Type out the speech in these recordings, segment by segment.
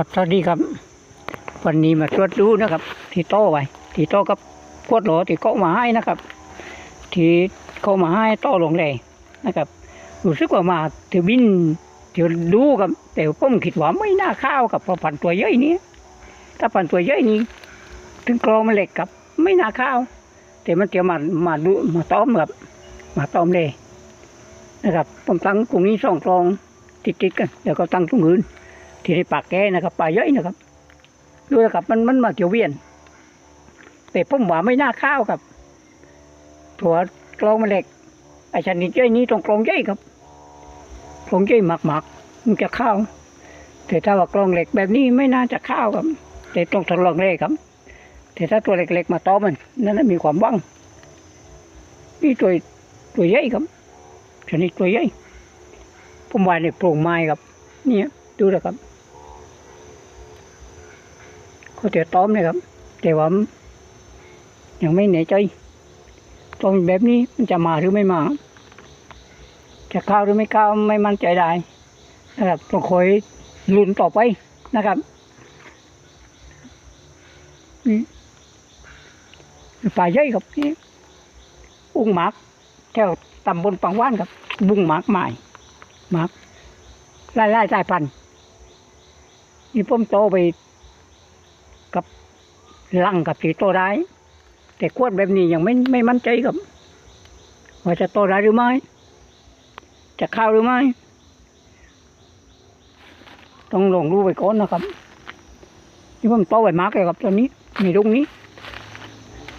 ครับสวัสดีครับ วันนี้มาตรวจดูนะครับ ที่โต้ไว้ที่โต้กับขวดหลที่เขามาให้นะครับ ที่เขามาให้โต้ลงเลยนะครับรู้สึกว่ามาที่บินที่ดูกับแต่ผมคิดว่าไม่น่าข้าวกับพราะพันตัวย่อยนี้ถ้าพันตัวย่อยนี้ ถึงกรองมันเหล็กกับ ไม่น่าข้าว แต่มันเดี๋ยวมามาดูมาต้อมกับมาต้อมเลยนะครับผมตั้งตรงนี้สองกรองติดๆกันเดี๋ยวก็ตั้งตรงอื่น ที่ในปากแก่นะครับปลาเยอะนะครับ ดูนะครับมันมันมาเกี่ยวเวียน แต่ผมว่าไม่น่าข้าวครับถั่วกลองมันเหล็กไอ้ชนิดย่อยนี้ต้องกลองใหญ่ครับกลองใหญ่หมักๆมักมันจะข้าวแต่ถ้าว่ากลองเหล็กแบบนี้ไม่น่าจะข้าวครับ แต่ต้องทดลองเลยครับ แต่ถ้าตัวเล็กๆมาต้อมันนั่นนะมีความว่างนี่ตัวตัวใหญ่ครับชนิดตัวใหญ่ผมว่าในโปร่งไม้ครับ เนี่ยดูนะครับ เขาจะต้อมเลยครับ แต่ว่ายังไม่แน่ใจต้อมแบบนี้มันจะมาหรือไม่มา จะเข้าหรือไม่เข้าไม่มั่นใจได้นะครับต้องคอยลุ้นต่อไปนะครับนี่ป่าใหญ่ครับนี่อุ้งหมากแถวตำบลปังว่านครับ บุ้งหมากใหม่หมากไล่ไล่สายพันธุ์นี่ผมโตไป กับลังกับสีโตได้แต่ขวดแบบนี้ยังไม่ไม่มั่นใจกับ ว่าจะโตได้หรือไม่ จะเข้าหรือไม่ ต้องลองดูไปก่อนนะครับ นี่ผมโตไปมากเลยครับตอนนี้มีตรงนี้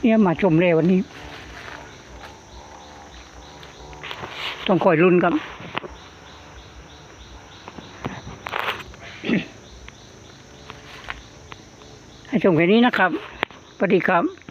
เนี่ยมาชมเลยวันนี้ ต้องคอยลุ้นครับ ให้ชมแค่นี้นะครับสวัสดีครับ